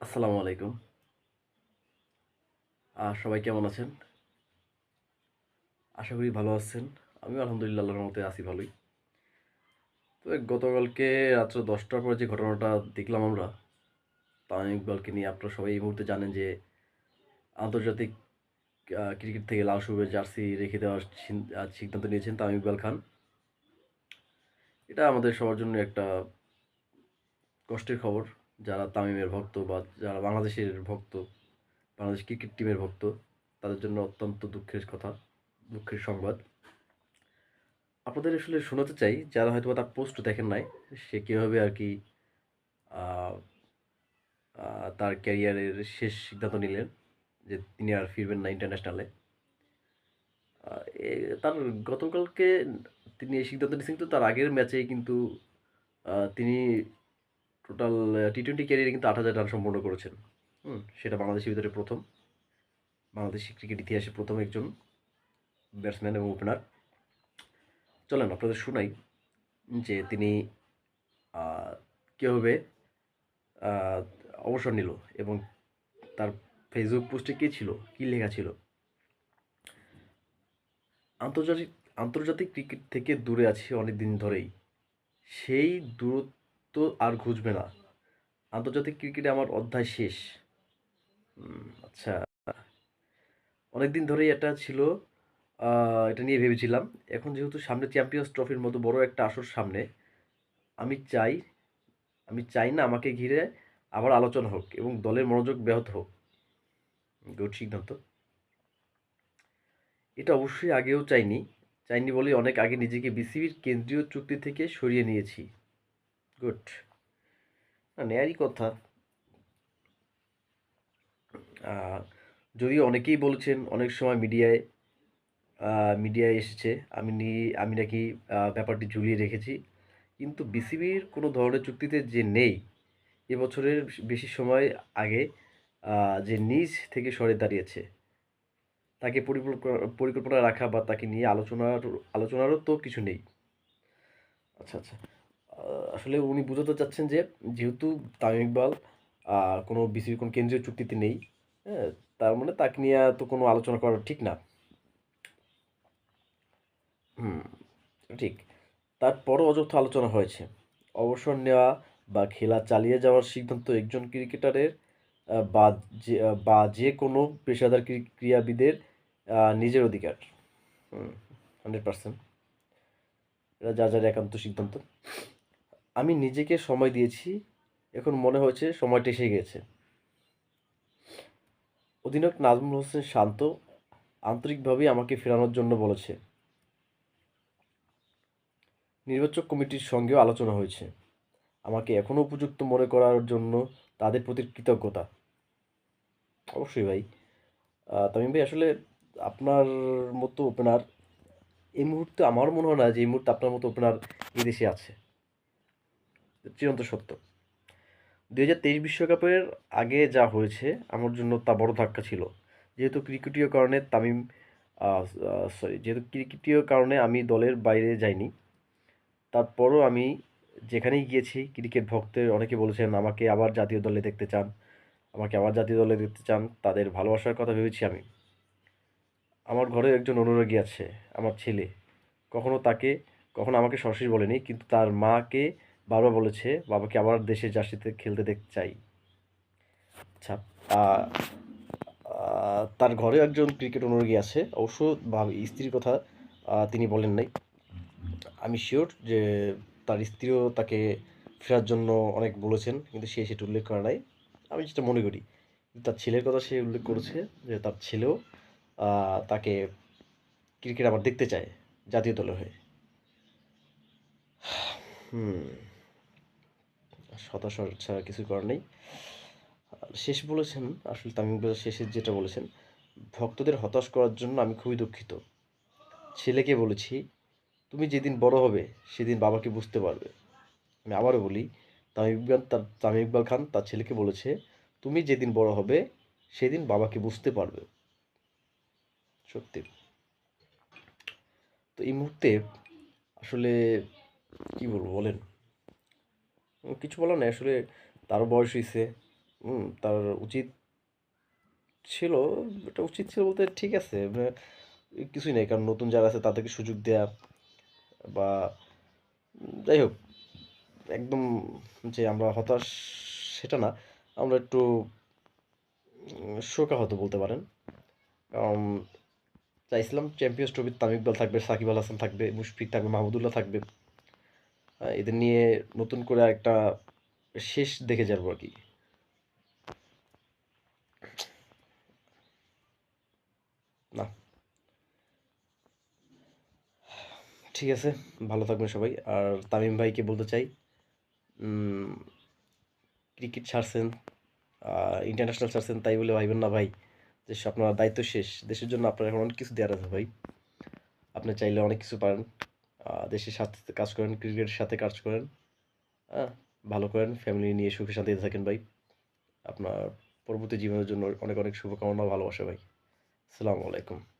আসসালামু আলাইকুম। সবাই কেমন আছেন? আশা করি ভালো আছেন। আমি আলহামদুলিল্লাহ আল্লাহর মতে আছি ভালোই। তো গতকালকে রাত্র দশটার পর যে ঘটনাটা দেখলাম আমরা তামিম ইকবালকে নিয়ে আপনারা সবাই এই মুহূর্তে জানেন যে আন্তর্জাতিক ক্রিকেট থেকে লাল সবুজের জার্সি রেখে দেওয়ার সিদ্ধান্ত নিয়েছেন তামিম ইকবাল খান। এটা আমাদের সবার জন্য একটা কষ্টের খবর। যারা তামিমের ভক্ত বা যারা বাংলাদেশের ভক্ত, বাংলাদেশ ক্রিকেট টিমের ভক্ত, তাদের জন্য অত্যন্ত দুঃখের কথা, দুঃখের সংবাদ। আপনাদের আসলে শোনাতে চাই, যারা হয়তো তার পোস্ট দেখেন নাই, সে কীভাবে আর কি তার ক্যারিয়ারের শেষ সিদ্ধান্ত নিলেন যে তিনি আর ফিরবেন না ইন্টারন্যাশনালে তার গতকালকে তিনি এই সিদ্ধান্ত নিয়েছেন, কিন্তু তার আগের ম্যাচেই কিন্তু তিনি টোটাল টি টোয়েন্টি ক্যারিয়ারে কিন্তু আট হাজার রান সম্পূর্ণ করেছেন। হুম, সেটা বাংলাদেশের ভিতরে প্রথম। বাংলাদেশি ক্রিকেট ইতিহাসে প্রথম একজন ব্যাটসম্যান এবং ওপেনার চলেন, আপনাদের শোনাই যে তিনি কীভাবে অবসর নিল এবং তার ফেসবুক পোস্টে কী ছিল, কী লেখা ছিল? আন্তর্জাতিক আন্তর্জাতিক ক্রিকেট থেকে দূরে আছি অনেক দিন ধরেই। সেই দূরত্ব আর ঘুচবে না। আন্তর্জাতিক ক্রিকেটে আমার অধ্যায় শেষ। আচ্ছা। অনেক দিন ধরেই এটা ছিল এটা নিয়ে ভেবেছিলাম। এখন যেহেতু সামনে চ্যাম্পিয়ন্স ট্রফির মতো বড় একটা আসর সামনে, আমি চাই আমি চাই না আমাকে ঘিরে আবার আলোচনা হোক এবং দলের মনোযোগ ব্যাহত হোক। গুড সিদ্ধান্ত। এটা অবশ্যই আগেও চাইনি। চাইনি বলেই অনেক আগে নিজেকে বিসিবির কেন্দ্রীয় চুক্তি থেকে সরিয়ে নিয়েছি। গুড। না, নেয়ারই কথা। যদিও অনেকেই বলেছেন, অনেক সময় মিডিয়ায় মিডিয়ায় এসেছে, আমি নি, আমি নাকি ব্যাপারটি ঝুলিয়ে রেখেছি। কিন্তু বিসিবির কোনো ধরনের চুক্তিতে যে নেই এবছরের বেশি সময় আগে যে নিজ থেকে সরে দাঁড়িয়েছে, তাকে পরিকল্পনা রাখা বা তাকে নিয়ে আলোচনার, আলোচনারও তো কিছু নেই। আচ্ছা আচ্ছা। আসলে উনি বোঝাতে চাচ্ছেন যে যেহেতু তামিম ইকবাল কোনো বিসিবির কোনো কেন্দ্রীয় চুক্তিতে নেই হ্যাঁ তার মানে তাকে নিয়ে তো কোনো আলোচনা করা ঠিক না। হুম, ঠিক। তারপরও অযথা আলোচনা হয়েছে। অবসর নেওয়া বা খেলা চালিয়ে যাওয়ার সিদ্ধান্ত একজন ক্রিকেটারের বা যে বা যে কোনো পেশাদার ক্রি- ক্রীড়াবিদের নিজের অধিকার। হান্ড্রেড পার্সেন্ট এটা যার যার একান্ত সিদ্ধান্ত। আমি নিজেকে সময় দিয়েছি। এখন মনে হয়েছে সময়টা এসে গেছে। অধিনায়ক নাজমুল হোসেন শান্ত আন্তরিকভাবেই আমাকে ফেরানোর জন্য বলেছে। নির্বাচক কমিটির সঙ্গেও আলোচনা হয়েছে। আমাকে এখনও উপযুক্ত মনে করার জন্য তাদের প্রতি কৃতজ্ঞতা। অবশ্যই ভাই। তামিম ভাই, আসলে আপনার মতো ওপেনার এই মুহূর্তে আমার মনে হয় না যে এই মুহূর্তে আপনার মতো ওপেনার এই দেশে আছে। চিরন্ত সত্য। দুই হাজার তেইশ বিশ্বকাপের আগে যা হয়েছে, আমার জন্য তা বড় ধাক্কা ছিল। যেহেতু ক্রিকেটীয় কারণে তামিম সরি যেহেতু ক্রিকেটীয় কারণে আমি দলের বাইরে যাইনি, তারপরও আমি যেখানেই গিয়েছি, ক্রিকেট ভক্তের অনেকে বলেছেন, আমাকে আবার জাতীয় দলে দেখতে চান, আমাকে আবার জাতীয় দলে দেখতে চান। তাদের ভালোবাসার কথা ভেবেছি আমি। আমার ঘরে একজন অনুরাগী আছে, আমার ছেলে। কখনো তাকে, কখনো আমাকে সরাসরি বলেনি, কিন্তু তার মাকে বারবার বলেছে, বাবাকে আবার দেশের জার্সিতে খেলতে দেখতে চাই। আচ্ছা তার ঘরে একজন ক্রিকেট অনুরাগী আছে। অবশ্য স্ত্রীর কথা তিনি বলেন নাই। আমি শিওর যে তার স্ত্রীও তাকে ফেরার জন্য অনেক বলেছেন, কিন্তু সে সেটা উল্লেখ করে নাই। আমি যেটা মনে করি, তার ছেলের কথা সে উল্লেখ করেছে, যে তার ছেলেও তাকে ক্রিকেট আবার দেখতে চায় জাতীয় দলের হয়ে। হুম। হতাশা ছাড়া কিছু করার নেই। শেষ বলেছেন, আসলে তামিম ইকবাল শেষের যেটা বলেছেন, ভক্তদের হতাশ করার জন্য আমি খুবই দুঃখিত। ছেলেকে বলেছি, তুমি যেদিন বড় হবে, সেদিন বাবাকে বুঝতে পারবে। আমি আবারও বলি, তামিম ইকবাল তার, তামিম ইকবাল খান তার ছেলেকে বলেছে, তুমি যেদিন বড় হবে, সেদিন বাবাকে বুঝতে পারবে। সত্যি। তো এই মুহূর্তে আসলে কি বলব বলেন? কিছু বলার নেই, আসলে তারও বয়স হয়েছে তার উচিত ছিল, এটা উচিত ছিল বলতে ঠিক আছে মানে কিছুই নেই, কারণ নতুন যারা আছে তাদেরকে সুযোগ দেয়া বা যাই হোক, একদম যে আমরা হতাশ সেটা না, আমরা একটু শোকাহত বলতে পারেন। কারণ চাইছিলাম চ্যাম্পিয়ন্স ট্রফির তামিম ইকবাল থাকবে, সাকিব আল হাসান থাকবে, মুশফিক থাকবে মাহমুদুল্লাহ থাকবে। এদের নিয়ে নতুন করে একটা শেষ দেখে যাব আর কি। না। ঠিক আছে, ভালো থাকবেন সবাই। আর তামিম ভাইকে বলতে চাই ক্রিকেট ছাড়ছেন ইন্টারন্যাশনাল ছাড়ছেন, তাই বলে ভাইবেন না ভাই, যে আপনার দায়িত্ব শেষ। দেশের জন্য আপনার এখন অনেক কিছু দেওয়ার আছে ভাই। আপনি চাইলে অনেক কিছু পারেন। দেশের সাথে কাজ করেন, ক্রিকেটের সাথে কাজ করেন হ্যাঁ ভালো করেন ফ্যামিলি নিয়ে সুখে শান্তিতে থাকেন ভাই। আপনার পরবর্তী জীবনের জন্য অনেক অনেক শুভকামনা, ভালোবাসা ভাই। আসসালামু আলাইকুম।